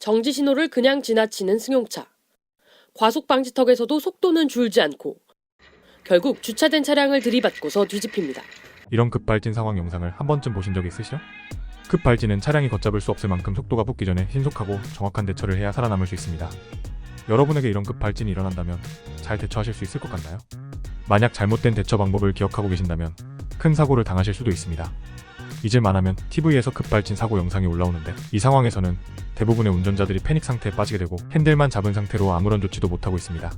정지 신호를 그냥 지나치는 승용차. 과속 방지턱에서도 속도는 줄지 않고 결국 주차된 차량을 들이받고서 뒤집힙니다. 이런 급발진 상황 영상을 한 번쯤 보신 적 있으시죠? 급발진은 차량이 걷잡을 수 없을 만큼 속도가 붙기 전에 신속하고 정확한 대처를 해야 살아남을 수 있습니다. 여러분에게 이런 급발진이 일어난다면 잘 대처하실 수 있을 것 같나요? 만약 잘못된 대처 방법을 기억하고 계신다면 큰 사고를 당하실 수도 있습니다. 잊을만 하면 TV에서 급발진 사고 영상이 올라오는데 이 상황에서는 대부분의 운전자들이 패닉 상태에 빠지게 되고 핸들만 잡은 상태로 아무런 조치도 못하고 있습니다.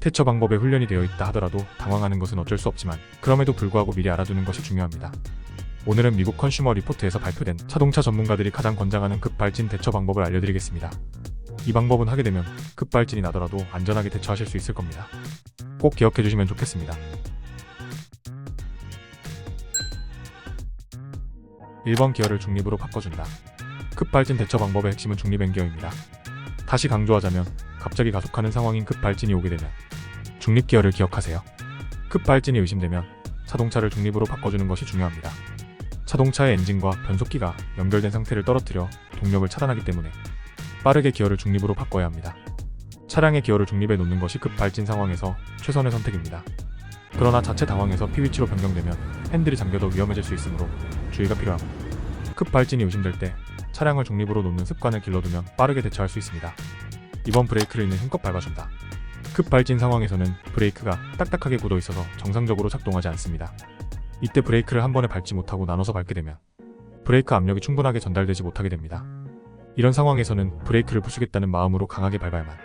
대처 방법에 훈련이 되어 있다 하더라도 당황하는 것은 어쩔 수 없지만 그럼에도 불구하고 미리 알아두는 것이 중요합니다. 오늘은 미국 컨슈머 리포트에서 발표된 자동차 전문가들이 가장 권장하는 급발진 대처 방법을 알려드리겠습니다. 이 방법은 하게 되면 급발진이 나더라도 안전하게 대처하실 수 있을 겁니다. 꼭 기억해 주시면 좋겠습니다. 1번 기어를 중립으로 바꿔준다. 급발진 대처 방법의 핵심은 중립 앵기어입니다. 다시 강조하자면 갑자기 가속하는 상황인 급발진이 오게 되면 중립 기어를 기억하세요. 급발진이 의심되면 자동차를 중립으로 바꿔주는 것이 중요합니다. 자동차의 엔진과 변속기가 연결된 상태를 떨어뜨려 동력을 차단하기 때문에 빠르게 기어를 중립으로 바꿔야 합니다. 차량의 기어를 중립에 놓는 것이 급발진 상황에서 최선의 선택입니다. 그러나 자체 당황해서 P위치로 변경되면 핸들이 잠겨도 위험해질 수 있으므로 주의가 필요합니다. 급발진이 의심될 때 차량을 중립으로 놓는 습관을 길러두면 빠르게 대처할 수 있습니다. 이번 브레이크를 있는 힘껏 밟아준다. 급 발진 상황에서는 브레이크가 딱딱하게 굳어 있어서 정상적으로 작동하지 않습니다. 이때 브레이크를 한 번에 밟지 못하고 나눠서 밟게 되면 브레이크 압력이 충분하게 전달되지 못하게 됩니다. 이런 상황에서는 브레이크를 부수겠다는 마음으로 강하게 밟아야만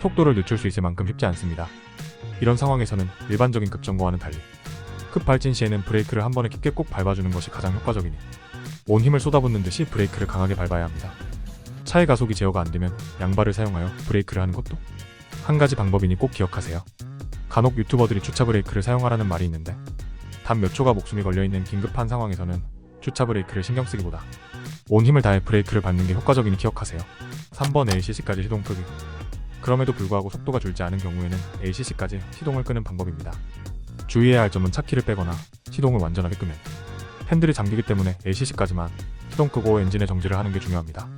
속도를 늦출 수 있을 만큼 쉽지 않습니다. 이런 상황에서는 일반적인 급정거와는 달리 급 발진 시에는 브레이크를 한 번에 깊게 꼭 밟아주는 것이 가장 효과적이니 온 힘을 쏟아붓는 듯이 브레이크를 강하게 밟아야 합니다. 차의 가속이 제어가 안 되면 양발을 사용하여 브레이크를 하는 것도 한 가지 방법이니 꼭 기억하세요. 간혹 유튜버들이 주차 브레이크를 사용하라는 말이 있는데 단 몇 초가 목숨이 걸려있는 긴급한 상황에서는 주차 브레이크를 신경 쓰기보다 온 힘을 다해 브레이크를 밟는 게 효과적이니 기억하세요. 3번 ACC까지 시동 끄기. 그럼에도 불구하고 속도가 줄지 않은 경우에는 ACC까지 시동을 끄는 방법입니다. 주의해야 할 점은 차키를 빼거나 시동을 완전하게 끄면 핸들이 잠기기 때문에 ACC까지만 시동 끄고 엔진의 정지를 하는 게 중요합니다.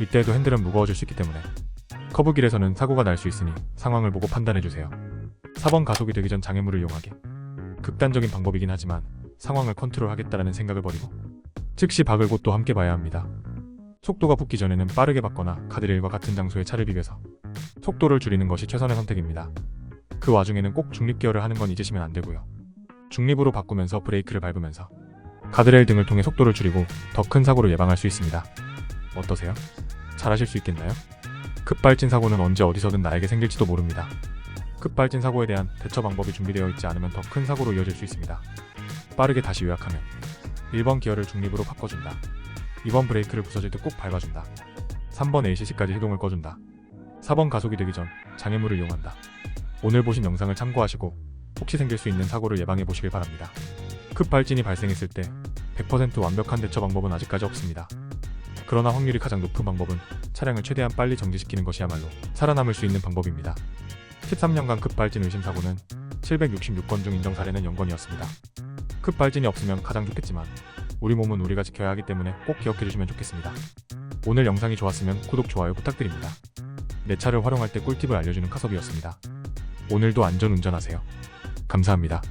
이때에도 핸들은 무거워질 수 있기 때문에 커브길에서는 사고가 날 수 있으니 상황을 보고 판단해주세요. 4번 가속이 되기 전 장애물을 이용하기. 극단적인 방법이긴 하지만 상황을 컨트롤하겠다라는 생각을 버리고 즉시 박을 곳도 함께 봐야 합니다. 속도가 붙기 전에는 빠르게 받거나 가드레일과 같은 장소에 차를 비벼서 속도를 줄이는 것이 최선의 선택입니다. 그 와중에는 꼭 중립 기어를 하는 건 잊으시면 안 되고요. 중립으로 바꾸면서 브레이크를 밟으면서 가드레일 등을 통해 속도를 줄이고 더 큰 사고를 예방할 수 있습니다. 어떠세요? 잘하실 수 있겠나요? 급발진 사고는 언제 어디서든 나에게 생길지도 모릅니다. 급발진 사고에 대한 대처 방법이 준비되어 있지 않으면 더 큰 사고로 이어질 수 있습니다. 빠르게 다시 요약하면 1번 기어를 중립으로 바꿔준다. 2번 브레이크를 부서질 때 꼭 밟아준다. 3번 ACC까지 시동을 꺼준다. 4번 가속이 되기 전 장애물을 이용한다. 오늘 보신 영상을 참고하시고 혹시 생길 수 있는 사고를 예방해 보시길 바랍니다. 급 발진이 발생했을 때 100% 완벽한 대처 방법은 아직까지 없습니다. 그러나 확률이 가장 높은 방법은 차량을 최대한 빨리 정지시키는 것이야말로 살아남을 수 있는 방법입니다. 13년간 급발진 의심 사고는 766건 중 인정 사례는 0건이었습니다. 급발진이 없으면 가장 좋겠지만 우리 몸은 우리가 지켜야 하기 때문에 꼭 기억해 주시면 좋겠습니다. 오늘 영상이 좋았으면 구독, 좋아요 부탁드립니다. 내 차를 활용할 때 꿀팁을 알려주는 카섭이었습니다. 오늘도 안전 운전하세요. 감사합니다.